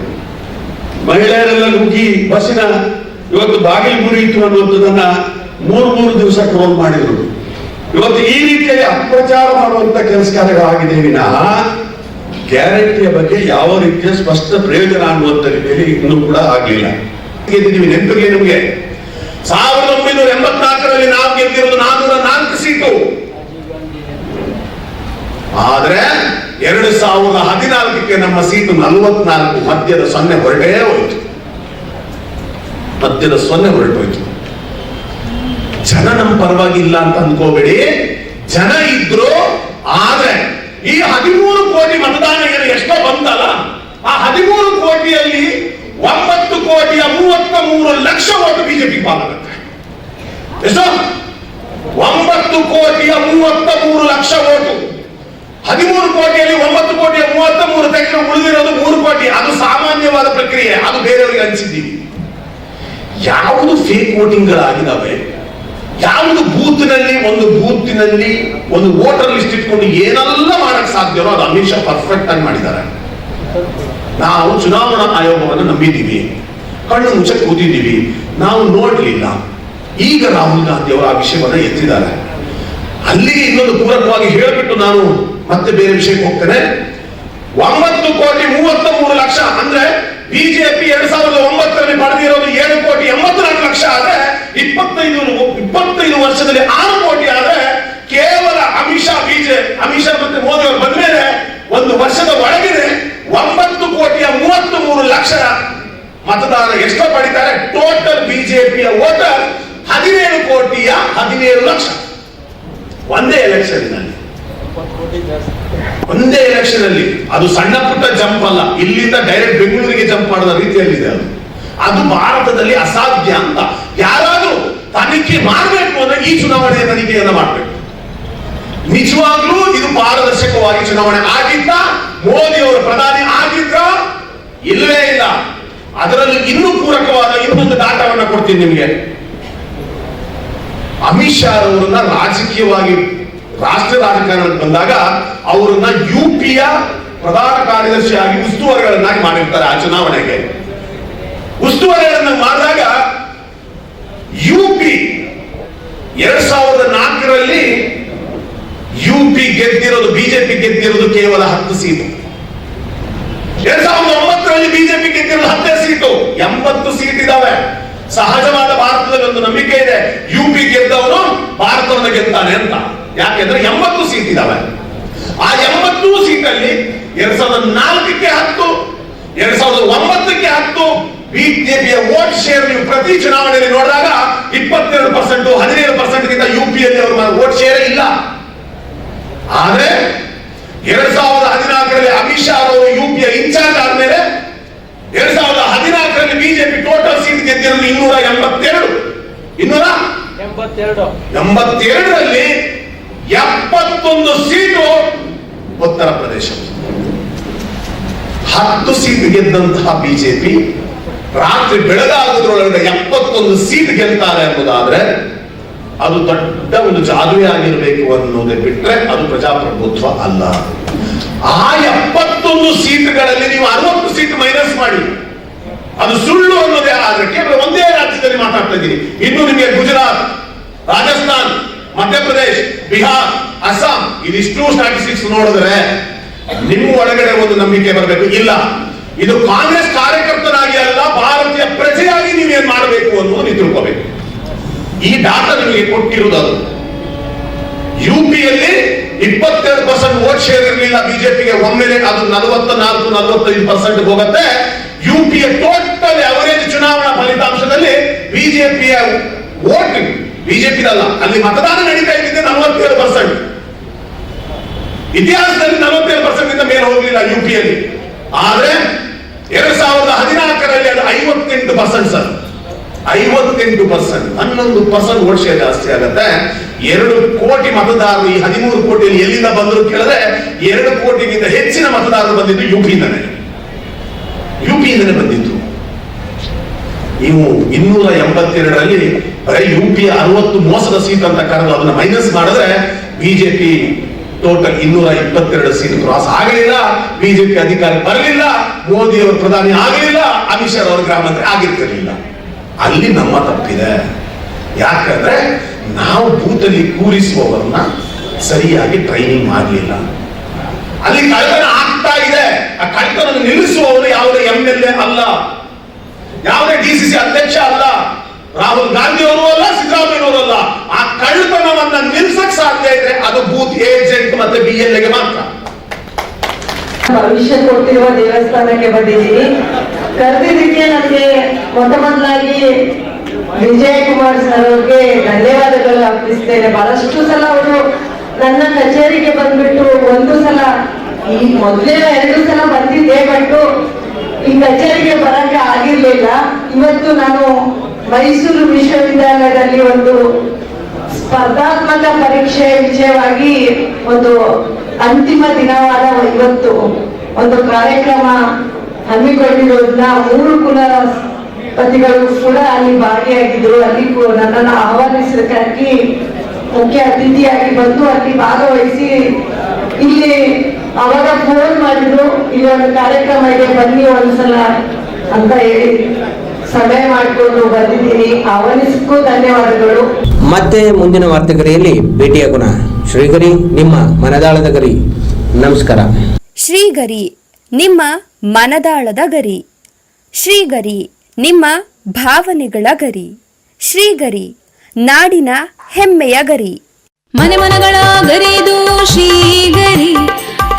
ಮಹಿಳೆಯರೆಲ್ಲ ನುಗ್ಗಿ ಬಸ್ಸಿನ ಇವತ್ತು ಬಾಗಿಲು ಮುರಿಯಿತು ಅನ್ನುವಂಥದ್ದನ್ನ ಮೂರು ಮೂರು ದಿವಸ ಟ್ರೋಲ್ ಮಾಡಿದ್ರು. ಇವತ್ತು ಈ ರೀತಿಯಲ್ಲಿ ಅಪಪ್ರಚಾರ ಮಾಡುವಂತ ಕೆಲಸ ಕಾರ್ಯಗಳಾಗಿದೆ ವಿನಃ ಗ್ಯಾರಂಟಿಯ ಬಗ್ಗೆ ಯಾವ ರೀತಿಯ ಸ್ಪಷ್ಟ ಪ್ರಯೋಜನ ಅನ್ನುವಂಥ ರೀತಿಯಲ್ಲಿ ಇನ್ನೂ ಕೂಡ ಆಗಲಿಲ್ಲ. ನೆನಪಿಗೆ ನಿಮಗೆ. ಸಾವಿರದ ಒಂಬೈನೂರ ಎಂಬತ್ನಾಲ್ಕರಲ್ಲಿ ನಾವು ಗೆದ್ದಿರೋದು ನಾನ್ನೂರ ನಾಲ್ಕು ಸೀಟು. ಆದ್ರೆ ಎರಡು ಸಾವಿರದ ಹದಿನಾಲ್ಕಕ್ಕೆ ನಮ್ಮ ಸೀಟು ನಲವತ್ನಾಲ್ಕು ಮದ್ಯದ ಸೊನ್ನೆ ಹೊರಟೇ ಹೋಯ್ತು. ಮದ್ಯದ ಸೊನ್ನೆ ಹೊರಟೋಯ್ತು ಜನ ನಮ್ಮ ಪರವಾಗಿಲ್ಲ ಅಂತ ಅನ್ಕೋಬೇಡಿ. ಜನ ಇದ್ರು, ಆದ್ರೆ ಈ ಹದಿಮೂರು ಕೋಟಿ ಮತದಾನ ಏನು ಎಷ್ಟೋ ಬಂದಲ್ಲ ಆ ಹದಿಮೂರು ಕೋಟಿಯಲ್ಲಿ ಒಂಬತ್ತು ಕೋಟಿಯ ಮೂವತ್ತ ಮೂರು ಲಕ್ಷ ಓಟು ಬಿಜೆಪಿ ಪಾಲಾಗುತ್ತೆ ಎಷ್ಟೋ? ಒಂಬತ್ತು ಕೋಟಿಯ ಮೂವತ್ತ ಮೂರು ಲಕ್ಷ ಓಟು. ಹದಿಮೂರು ಕೋಟಿ ಮೂವತ್ತ ಮೂರು ತೆಗೆದು ಉಳಿದಿರೋದು ಮೂರು ಕೋಟಿ. ಅದು ಸಾಮಾನ್ಯವಾದ ಪ್ರಕ್ರಿಯೆ. ಅದು ಬೇರೆಯವರಿಗೆ ಹಂಚಿದ್ದೀವಿ ಯಾವುದು ಫೇಕ್ ವೋಟಿಂಗ್ಗಳಾಗಿದ್ದಾವೆ ಯಾವುದು ಬೂತ್ನಲ್ಲಿ, ಒಂದು ಬೂತಿನಲ್ಲಿ, ಒಂದು ವೋಟರ್ ಲಿಸ್ಟ್ ಇಟ್ಕೊಂಡು ಏನೆಲ್ಲ ಮಾಡಕ್ ಸಾಧ್ಯವೋ ಅದು ಅಮಿತ್ ಶಾ ಪರ್ಫೆಕ್ಟ್ ಆಗಿ ಮಾಡಿದ್ದಾರೆ. ನಾವು ಚುನಾವಣಾ ಆಯೋಗವನ್ನು ನಂಬಿದ್ದೀವಿ. ಕಣ್ಣು ಮುಚ್ಚ ಕೂತಿದ್ದೀವಿ. ನಾವು ನೋಡ್ಲಿಲ್ಲ. ಈಗ ರಾಹುಲ್ ಗಾಂಧಿ ಅವರು ಆ ವಿಷಯವನ್ನ ಎತ್ತಿದ್ದಾರೆ. ಅಲ್ಲಿಗೆ ಇನ್ನೊಂದು ಪೂರಕವಾಗಿ ಹೇಳಿಬಿಟ್ಟು ನಾನು ಮತ್ತೆ ಬೇರೆ ವಿಷಯಕ್ಕೆ ಹೋಗ್ತೇನೆ. ಒಂಬತ್ತು ಕೋಟಿ ಮೂವತ್ತ ಮೂರು ಲಕ್ಷ ಅಂದ್ರೆ ಬಿಜೆಪಿ ಎರಡ್ ಸಾವಿರದ ಒಂಬತ್ತರಲ್ಲಿ ಪಡೆದಿರೋದು ಏಳು ಕೋಟಿ ಎಂಬತ್ನಾಲ್ಕು ಲಕ್ಷ ಆದ್ರೆ ಇಪ್ಪತ್ತೈದು ಇಪ್ಪತ್ತೈದು ವರ್ಷದಲ್ಲಿ ಆರು ಕೋಟಿ ಆದ್ರೆ ಕೇವಲ ಅಮಿತ್ ಶಾ ಬಿಜೆ ಅಮಿತ್ ಶಾ ಮತ್ತೆ ಮೋದಿ ಅವರು ಬಂದ ಮೇಲೆ ಒಂದು ವರ್ಷದ ಒಳಗಿದೆ ಒಂಬತ್ತು ಕೋಟಿಯ ಮೂವತ್ತು ಮೂರು ಲಕ್ಷ ಮತದಾರರು ಎಷ್ಟೋ ಪಡಿತಾರೆ. ಟೋಟಲ್ ಬಿಜೆಪಿಯ ವೋಟರ್ ಹದಿನೇಳು ಕೋಟಿಯ ಹದಿನೇಳು ಲಕ್ಷ. ಒಂದೇ ಎಲೆಕ್ಷನ್ ಒಂದೇ ಎಲೆಕ್ಷನ್ ಅಲ್ಲಿ ಅದು ಸಣ್ಣ ಪುಟ್ಟ ಜಂಪ್ ಅಲ್ಲ. ಇಲ್ಲಿಂದ ಡೈರೆಕ್ಟ್ ಬೆಂಗಳೂರಿಗೆ ಜಂಪ್ ಮಾಡಿದ ರೀತಿಯಲ್ಲಿದೆ ಅದು. ಅದು ಭಾರತದಲ್ಲಿ ಅಸಾಧ್ಯ ಅಂತ. ಯಾರಾದರೂ ತನಿಖೆ ಮಾಡಬೇಕು ಅಂದ್ರೆ ಈ ಚುನಾವಣೆಯ ತನಿಖೆಯನ್ನು ಮಾಡಬೇಕು. ನಿಜವಾಗ್ಲೂ ಇದು ಪಾರದರ್ಶಕವಾಗಿ ಚುನಾವಣೆ ಆಗಿದ್ದ ಮೋದಿ ಅವರು ಪ್ರಧಾನಿ ಆಗಿದ್ರ? ಇಲ್ಲವೇ ಇಲ್ಲ. ಅದರಲ್ಲಿ ಇನ್ನೂ ಪೂರಕವಾದ ಇನ್ನೊಂದು ಡಾಟಾವನ್ನ ಕೊಡ್ತೀನಿ ನಿಮಗೆ. ಅಮಿತ್ ಶಾ ಅವರನ್ನ ರಾಜಕೀಯವಾಗಿ ರಾಷ್ಟ್ರ ರಾಜಕಾರಣಕ್ಕೆ ಬಂದಾಗ ಅವರನ್ನ ಯು ಪಿಯ ಪ್ರಧಾನ ಕಾರ್ಯದರ್ಶಿಯಾಗಿ ಉಸ್ತುವಾರಿಗಳನ್ನಾಗಿ ಮಾಡಿರ್ತಾರೆ ಆ ಚುನಾವಣೆಗೆ. ಉಸ್ತುವಾರಿಗಳನ್ನ ಮಾಡಿದಾಗ ಯು ಪಿ ಎರಡ್ ಸಾವಿರದ ನಾಲ್ಕರಲ್ಲಿ ಯು ಪಿ ಗೆದ್ದಿರೋದು ಬಿಜೆಪಿ ಗೆದ್ದಿರೋದು ಕೇವಲ ಹತ್ತು ಸೀಟು. ಎರಡ್ ಸಾವಿರದ ಒಂಬತ್ತರಲ್ಲಿ ಬಿಜೆಪಿ ಗೆದ್ದಿರೋದು ಹತ್ತೇ ಸೀಟು. ಎಂಬತ್ತು ಸೀಟ್ ಇದಾವೆ. ಸಹಜವಾದ ಭಾರತದಲ್ಲಿ ಒಂದು ನಂಬಿಕೆ ಇದೆ. ಯು ಪಿ ಗೆದ್ದವನು ಭಾರತವನ್ನು ಗೆದ್ದಾನೆ ಅಂತ. ಯಾಕೆಂದ್ರೆ ಎಂಬತ್ತು ಸೀಟ್ ಇದಾವೆ. ಆ ಎಂಬತ್ತು ಸೀಟಲ್ಲಿ ಎರಡ್ ಸಾವಿರದ ನಾಲ್ಕಕ್ಕೆ ಹತ್ತು ಎರಡ್ ಸಾವಿರದ ಒಂಬತ್ತಕ್ಕೆ ಹತ್ತು ಬಿಜೆಪಿಯ ವೋಟ್ ಶೇರ್ ನೀವು ಪ್ರತಿ ಚುನಾವಣೆಯಲ್ಲಿ ನೋಡಿದಾಗ ಇಪ್ಪತ್ತೆರಡು ಪರ್ಸೆಂಟ್ ಹದಿನೇಳು ಪರ್ಸೆಂಟ್ ಗಿಂತ ಯು ಪಿಯಲ್ಲಿ ಅವರ ವೋಟ್ ಶೇರ್ ಇಲ್ಲ. ಆದ್ರೆ ಎರಡ್ ಸಾವಿರದ ಹದಿನಾಲ್ಕರಲ್ಲಿ ಅಮಿತ್ ಶಾ ಅವರು ಯು ಪಿಯ ಇನ್ಚಾರ್ಜ್ ಆದ್ಮೇಲೆ ಎರಡ್ ಸಾವಿರದ ಹದಿನಾಲ್ಕರಲ್ಲಿ ಬಿಜೆಪಿ ಟೋಟಲ್ ಸೀಟ್ ಗೆದ್ದಿರೋದು ಇನ್ನೂರ ಎಂಬತ್ತೆರಡು. ಇನ್ನೂರ? ಎಂಬತ್ತೆರಡರಲ್ಲಿ ಎಪ್ಪತ್ತೊಂದು ಸೀಟು ಉತ್ತರ ಪ್ರದೇಶ. ಹತ್ತು ಸೀಟ್ ಗೆದ್ದಂತಹ ಬಿಜೆಪಿ ರಾತ್ರಿ ಬೆಳಗಾಗದ್ರೊಳಗಡೆ ಎಪ್ಪತ್ತೊಂದು ಸೀಟ್ ಗೆಲ್ತಾರೆ ಎಂಬುದಾದ್ರೆ ಅದು ದೊಡ್ಡ ಒಂದು ಜಾದುವೆ ಆಗಿರಬೇಕು ಅನ್ನೋದೇ ಬಿಟ್ರೆ ಅದು ಪ್ರಜಾಪ್ರಭುತ್ವ ಅಲ್ಲ. ಆ ಎಪ್ಪತ್ತೊಂದು ಸೀಟ್ಗಳಲ್ಲಿ ನೀವು ಅರವತ್ತು ಸೀಟ್ ಮೈನಸ್ ಮಾಡಿ. ಅದು ಸುಳ್ಳು ಅನ್ನೋದೇ ಆದ್ರೆ ಕೇವಲ ಒಂದೇ ರಾಜ್ಯದಲ್ಲಿ ಮಾತಾಡ್ತಾ ಇದ್ದೀನಿ. ಇನ್ನು ನಿಮಗೆ ಗುಜರಾತ್, ರಾಜಸ್ಥಾನ್ ಮಧ್ಯಪ್ರದೇಶ್ ಬಿಹಾರ್, ಅಸ್ಸಾಂ, ಇದಿಷ್ಟು ಸ್ಟಾಟಿಸ್ಟಿಕ್ಸ್ ನೋಡಿದ್ರೆ ನಿಮ್ಮ ಒಳಗಡೆ ಒಂದು ನಂಬಿಕೆ ಬರಬೇಕು. ಇಲ್ಲ. ಇದು ಕಾಂಗ್ರೆಸ್ ಕಾರ್ಯಕರ್ತರಾಗಿ ಅಲ್ಲ, ಭಾರತೀಯ ಪ್ರಜೆಯಾಗಿ ನೀವೇನ್ ಮಾಡಬೇಕು ಅನ್ನೋದು ನೀವು ತಿಳ್ಕೋಬೇಕು. ಈ ಡಾಟಾ ನಿಮಗೆ ಕೊಟ್ಟಿರುವುದು ಅದು. ಯು ಪಿಯಲ್ಲಿ ಇಪ್ಪತ್ತೆರಡು ಪರ್ಸೆಂಟ್ ವೋಟ್ ಶೇರ್ ಇರಲಿಲ್ಲ ಬಿಜೆಪಿಗೆ ಒಮ್ಮೆಲೆ ಅದು ನಲವತ್ತ ನಾಲ್ಕು ನಲವತ್ತೈದು ಪರ್ಸೆಂಟ್ ಹೋಗುತ್ತೆ. ಯು ಪಿಯ ಟೋಟಲ್ ಅವರೇಜ್ ಚುನಾವಣಾ ಫಲಿತಾಂಶದಲ್ಲಿ ಬಿಜೆಪಿಯ ವೋಟ್ ಬಿಜೆಪಿದಲ್ಲ. ಅಲ್ಲಿ ಮತದಾನ ನಡೀತಾ ಇದ್ದಿದ್ದೆ ನಲವತ್ತೇಳು ಪರ್ಸೆಂಟ್ ಇತಿಹಾಸದಲ್ಲಿ ನಲವತ್ತೇಳು ಪರ್ಸೆಂಟ್ ಇಂದ ಮೇಲೆ ಹೋಗಲಿಲ್ಲ ಯು ಪಿಯಲ್ಲಿ ಆದ್ರೆ ಎರಡ್ ಸಾವಿರದ ಹದಿನಾಲ್ಕರಲ್ಲಿ ಅದು ಐವತ್ತೆಂಟು ಪರ್ಸೆಂಟ್ ಸರ್. ಐವತ್ತೆಂಟು ಪರ್ಸೆಂಟ್ ಹನ್ನೊಂದು ಪರ್ಸೆಂಟ್ ವರ್ಷ ಜಾಸ್ತಿ ಆಗುತ್ತೆ. ಎರಡು ಕೋಟಿ ಮತದಾರರು ಈ ಹದಿಮೂರು ಕೋಟಿಯಲ್ಲಿ ಎಲ್ಲಿಂದ ಬಂದರು ಕೇಳಿದ್ರೆ ಎರಡು ಕೋಟಿಗಿಂತ ಹೆಚ್ಚಿನ ಮತದಾರರು ಬಂದಿದ್ದು ಯುಪಿಯಿಂದನೇ ಯು ಪಿಯಿಂದನೇ ಬಂದಿದ್ದು. ನೀವು ಇನ್ನೂರ ಎಂಬತ್ತೆರಡರಲ್ಲಿ ಬರೀ ಯು ಪಿ ಅರವತ್ತು ಮೋಸದ ಸೀಟ್ ಅಂತ ಕರೆದು ಅದನ್ನ ಮೈನಸ್ ಮಾಡಿದ್ರೆ ಬಿಜೆಪಿ ಟೋಟಲ್ ಇನ್ನೂರ ಇಪ್ಪತ್ತೆರಡು ಸೀಟ್ ಕ್ರಾಸ್ ಆಗಲಿಲ್ಲ ಬಿಜೆಪಿ ಅಧಿಕಾರ ಬರಲಿಲ್ಲ, ಮೋದಿ ಅವರು ಪ್ರಧಾನಿ ಆಗಲಿಲ್ಲ, ಅಮಿತ್ ಶಾ ಅವರು ಗ್ರಾಮ ಆಗಿರ್ತಿರ್ಲಿಲ್ಲ. ಅಲ್ಲಿ ನಮ್ಮ ತಪ್ಪಿದೆ. ಯಾಕಂದ್ರೆ ನಾವು ಬೂತಲ್ಲಿ ಕೂರಿಸುವವರನ್ನ ಸರಿಯಾಗಿ ಟ್ರೈನಿಂಗ್ ಮಾಡಲಿಲ್ಲ. ಅಲ್ಲಿ ಕಳ್ಳತನ ಆಗ್ತಾ ಇದೆ. ಆ ಕಳ್ಳತನ ನಿಲ್ಲಿಸುವವರು ಯಾವುದೇ ಎಂ ಎಲ್ ಎ ಅಲ್ಲ. ಯಾವುದೇ ಡಿ ಸಿ ಸಿ ಅಧ್ಯಕ್ಷ ಅಲ್ಲ, ರಾಹುಲ್ ಗಾಂಧಿ ಅವರು ಅಲ್ಲ, ಸಿದ್ದರಾಮಯ್ಯನವರು ಅಲ್ಲ. ಆ ಕಳ್ಳತನವನ್ನ ನಿಲ್ಸಕ್ ಸಾಧ್ಯ ಇದ್ರೆ ಅದು ಬೂತ್ ಏಜೆಂಟ್ ಮತ್ತೆ ಬಿ ಎಲ್ ಎಗೆ ಮಾತ್ರ. ಭವಿಷ್ಯ ಕೊಟ್ಟಿರುವ ದೇವಸ್ಥಾನಕ್ಕೆ ಬಂದಿದ್ದೀನಿ. ಕರೆದಿದ್ದಕ್ಕೆ ನನಗೆ ಮೊಟ್ಟ ಮೊದಲಾಗಿ ವಿಜಯ್ ಕುಮಾರ್ ಸರ್ ಅವ್ರಿಗೆ ಧನ್ಯವಾದಗಳು ಅರ್ಪಿಸ್ತೇನೆ. ಬಹಳಷ್ಟು ಸಲ ಅವರು ನನ್ನ ಕಚೇರಿಗೆ ಬಂದ್ಬಿಟ್ಟು ಒಂದು ಸಲ, ಈ ಮೊದಲೇ ಎರಡು ಸಲ ಬಂದಿದ್ದೆ ಬಟ್ ಈ ಕಚೇರಿಗೆ ಬರಕ್ಕೆ ಆಗಿರ್ಲಿಲ್ಲ. ಇವತ್ತು ನಾನು ಮೈಸೂರು ವಿಶ್ವವಿದ್ಯಾಲಯದಲ್ಲಿ ಒಂದು ಸ್ಪರ್ಧಾತ್ಮಕ ಪರೀಕ್ಷೆ ವಿಷಯವಾಗಿ ಒಂದು ಅಂತಿಮ ದಿನವಾದ ಇವತ್ತು ಒಂದು ಕಾರ್ಯಕ್ರಮ ಹಮ್ಮಿಕೊಂಡಿರೋದ್ರ ಮೂರು ಕುಲಪತಿಗಳು ಕೂಡ ಅಲ್ಲಿ ಭಾಗಿಯಾಗಿದ್ರು. ಅಲ್ಲಿ ನನ್ನನ್ನು ಆಹ್ವಾನಿಸೋದಕ್ಕಾಗಿ ಮುಖ್ಯ ಅತಿಥಿಯಾಗಿ ಬಂದು ಅಲ್ಲಿ ಭಾಗವಹಿಸಿ ಇಲ್ಲಿ ಅವಾಗ ಫೋನ್ ಮಾಡಿದ್ರು ಇಲ್ಲಿ ಒಂದು ಕಾರ್ಯಕ್ರಮ ಇದೆ ಬನ್ನಿ ಒಂದ್ಸಲ ಅಂತ ಹೇಳಿ ಸಮಯ ಮಾಡಿಕೊಂಡು ಬಂದಿದ್ದೀನಿ. ಅವನಿಸ್ಕೂ ಧನ್ಯವಾದಗಳು. ಮತ್ತೆ ಮುಂದಿನ ವಾರ್ತೆಗರಿಯಲ್ಲಿ ಭೇಟಿಯಾಗೋಣ ಶ್ರೀಗರಿ ನಿಮ್ಮ ಮನದಾಳದ ಗರಿ. ನಮಸ್ಕಾರ. ಶ್ರೀಗರಿ ನಿಮ್ಮ ಮನದಾಳದ ಗರಿ. ಶ್ರೀಗರಿ ನಿಮ್ಮ ಭಾವನೆಗಳ ಗರಿ. ಶ್ರೀಗರಿ ನಾಡಿನ ಹೆಮ್ಮೆಯ ಗರಿ. ಮನೆ ಮನಗಳ ಗರಿದು ಶ್ರೀಗರಿ.